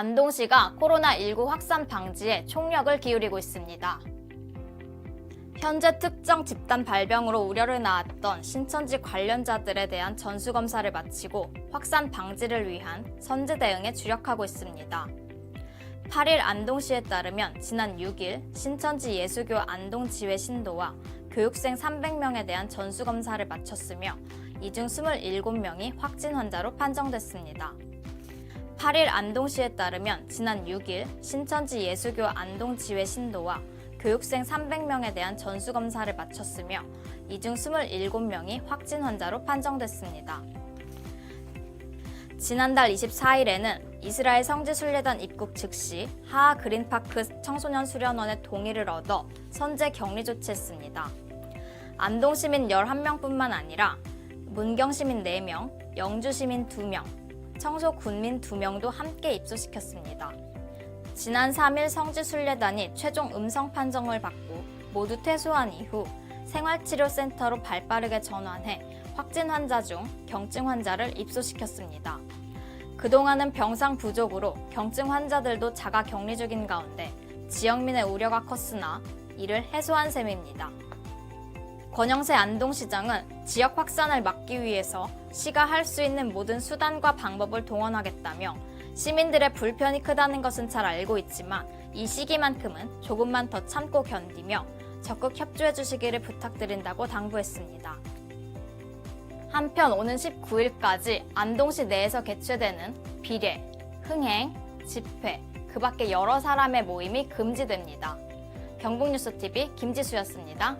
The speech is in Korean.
안동시가 코로나19 확산 방지에 총력을 기울이고 있습니다. 현재 특정 집단 발병으로 우려를 낳았던 신천지 관련자들에 대한 전수검사를 마치고 확산 방지를 위한 선제 대응에 주력하고 있습니다. 8일 안동시에 따르면 지난 6일 신천지 예수교 안동 지회 신도와 교육생 300명에 대한 전수검사를 마쳤으며 이 중 27명이 확진 환자로 판정됐습니다. 8일 안동시에 따르면 지난 6일 신천지 예수교 안동지회 신도와 교육생 300명에 대한 전수검사를 마쳤으며 이 중 27명이 확진 환자로 판정됐습니다. 지난달 24일에는 이스라엘 성지 순례단 입국 즉시 하하 그린파크 청소년 수련원의 동의를 얻어 선제 격리 조치했습니다. 안동 시민 11명뿐만 아니라 문경 시민 4명, 영주 시민 2명, 청소 군민 2명도 함께 입소시켰습니다. 지난 3일 성지순례단이 최종 음성 판정을 받고 모두 퇴소한 이후 생활치료센터로 발빠르게 전환해 확진 환자 중 경증 환자를 입소시켰습니다. 그동안은 병상 부족으로 경증 환자들도 자가 격리 중인 가운데 지역민의 우려가 컸으나 이를 해소한 셈입니다. 권영세 안동시장은 지역 확산을 막기 위해서 시가 할 수 있는 모든 수단과 방법을 동원하겠다며 시민들의 불편이 크다는 것은 잘 알고 있지만 이 시기만큼은 조금만 더 참고 견디며 적극 협조해 주시기를 부탁드린다고 당부했습니다. 한편 오는 19일까지 안동시 내에서 개최되는 비례, 흥행, 집회, 그 밖에 여러 사람의 모임이 금지됩니다. 경북뉴스TV 김지수였습니다.